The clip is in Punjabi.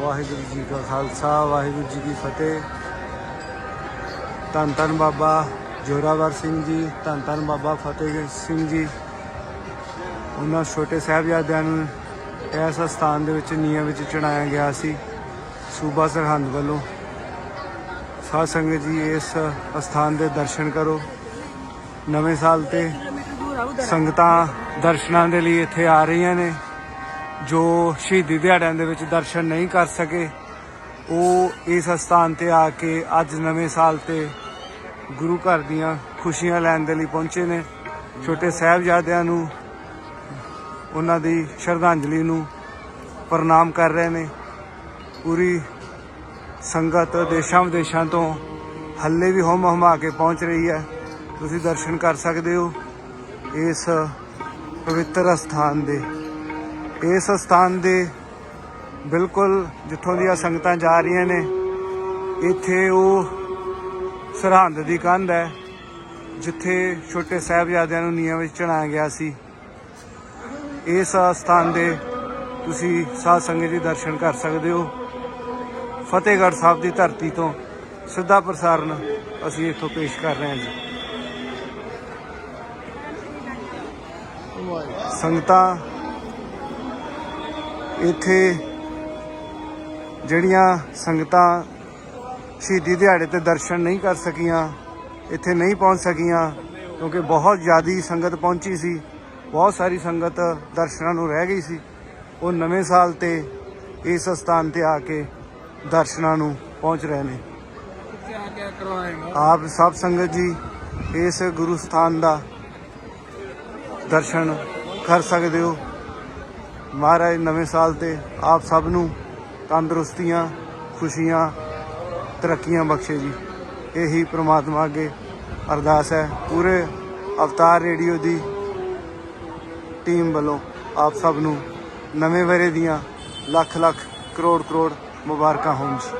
ਵਾਹਿਗੁਰੂ ਜੀ ਕਾ ਖਾਲਸਾ, ਵਾਹਿਗੁਰੂ ਜੀ ਕੀ ਫਤਿਹ। ਧੰਨ ਧੰਨ ਬਾਬਾ ਜੋਰਾਵਰ ਸਿੰਘ ਜੀ, ਧੰਨ ਧੰਨ ਬਾਬਾ ਫਤਿਹ ਸਿੰਘ ਜੀ। ਉਹਨਾਂ ਛੋਟੇ ਸਾਹਿਬਜ਼ਾਦਿਆਂ ਨੂੰ ਇਸ ਸਥਾਨ ਦੇ ਵਿੱਚ ਨੀਹਾਂ ਵਿੱਚ ਚੜਾਇਆ ਗਿਆ ਸੀ, ਸੂਬਾ ਸਰਹੰਦ ਵੱਲੋਂ। ਸਾਧ ਸੰਗਤ ਜੀ, ਇਸ ਸਥਾਨ ਦੇ ਦਰਸ਼ਨ ਕਰੋ। ਨਵੇਂ ਸਾਲ ਤੇ ਸੰਗਤਾਂ ਦਰਸ਼ਨਾਂ ਦੇ ਲਈ ਇੱਥੇ ਆ ਰਹੀਆਂ ਨੇ। ਜੋ ਸ਼ਹੀਦੀ ਦਿਹਾੜਿਆਂ ਦੇ ਵਿੱਚ ਦਰਸ਼ਨ ਨਹੀਂ ਕਰ ਸਕੇ, ਉਹ ਇਸ ਸਥਾਨ ਤੇ ਆ ਕੇ ਅੱਜ ਨਵੇਂ ਸਾਲ ਤੇ ਗੁਰੂ ਘਰ ਦੀਆਂ ਖੁਸ਼ੀਆਂ ਲੈਣ ਦੇ ਲਈ ਪਹੁੰਚੇ ਨੇ। ਛੋਟੇ ਸਾਹਿਬਜ਼ਾਦਿਆਂ ਨੂੰ, ਉਹਨਾਂ ਦੀ ਸ਼ਰਧਾਂਜਲੀ ਨੂੰ ਪ੍ਰਣਾਮ ਕਰ ਰਹੇ ਨੇ। ਪੂਰੀ ਸੰਗਤ ਦੇਸ਼ਾਂ ਵਿਦੇਸ਼ਾਂ ਤੋਂ ਹੱਲੇ ਵੀ ਹਮ ਹਮਾ ਕੇ ਪਹੁੰਚ ਰਹੀ ਹੈ। ਤੁਸੀਂ ਦਰਸ਼ਨ ਕਰ ਸਕਦੇ ਹੋ ਇਸ ਪਵਿੱਤਰ ਸਥਾਨ ਦੇ ਇਸ ਸਥਾਨ ਦੇ ਬਿਲਕੁਲ ਜਿੱਥੋਂ ਦੀਆਂ ਸੰਗਤਾਂ ਜਾ ਰਹੀਆਂ ਨੇ, ਇੱਥੇ ਉਹ ਸਰਹੰਦ ਦੀ ਕੰਧ ਹੈ, ਜਿੱਥੇ ਛੋਟੇ ਸਾਹਿਬਜ਼ਾਦਿਆਂ ਨੂੰ ਨੀਹਾਂ ਵਿੱਚ ਚਣਾਇਆ ਗਿਆ ਸੀ। ਇਸ ਸਥਾਨ ਦੇ ਤੁਸੀਂ ਸਾਧ ਸੰਗਤ ਜੀ ਦਰਸ਼ਨ ਕਰ ਸਕਦੇ ਹੋ। ਫਤਿਹਗੜ੍ਹ ਸਾਹਿਬ ਦੀ ਧਰਤੀ ਤੋਂ ਸਿੱਧਾ ਪ੍ਰਸਾਰਣ ਅਸੀਂ ਇੱਥੋਂ ਪੇਸ਼ ਕਰ ਰਹੇ ਹਾਂ ਜੀ। ਸੰਗਤਾਂ ਇੱਥੇ ਜਿਹੜੀਆਂ ਸੰਗਤਾਂ ਸ਼ਹੀਦੀ ਦਿਹਾੜੇ ਤੇ ਦਰਸ਼ਨ ਨਹੀਂ ਕਰ ਸਕੀਆਂ, ਇੱਥੇ ਨਹੀਂ ਪਹੁੰਚ ਸਕੀਆਂ, ਕਿਉਂਕਿ ਬਹੁਤ ਜ਼ਿਆਦੀ ਸੰਗਤ ਪਹੁੰਚੀ ਸੀ, ਬਹੁਤ ਸਾਰੀ ਸੰਗਤ ਦਰਸ਼ਨਾਂ ਨੂੰ ਰਹਿ ਗਈ ਸੀ, ਉਹ ਨਵੇਂ ਸਾਲ ਤੇ ਇਸ ਸਥਾਨ ਤੇ ਆ ਕੇ ਦਰਸ਼ਨਾਂ ਨੂੰ ਪਹੁੰਚ ਰਹੇ ਨੇ। ਆਪ ਸਭ ਸੰਗਤ ਜੀ ਇਸ ਗੁਰੂ ਸਥਾਨ ਦਾ ਦਰਸ਼ਨ ਕਰ ਸਕਦੇ ਹੋ। ਮਹਾਰਾਜ ਨਵੇਂ ਸਾਲ ਤੇ ਆਪ ਸਭ ਨੂੰ ਤੰਦਰੁਸਤੀਆਂ, ਖੁਸ਼ੀਆਂ, ਤਰੱਕੀਆਂ ਬਖਸ਼ੇ ਜੀ। ਇਹੀ ਪ੍ਰਮਾਤਮਾ ਅੱਗੇ ਅਰਦਾਸ ਹੈ। ਪੂਰੇ ਅਵਤਾਰ ਰੇਡੀਓ ਦੀ ਟੀਮ ਵੱਲੋਂ ਆਪ ਸਭ ਨੂੰ ਨਵੇਂ ਵਰੇ ਦੀਆਂ ਲੱਖ ਲੱਖ ਕਰੋੜ ਕਰੋੜ ਮੁਬਾਰਕਾਂ ਹੋਣ ਜੀ।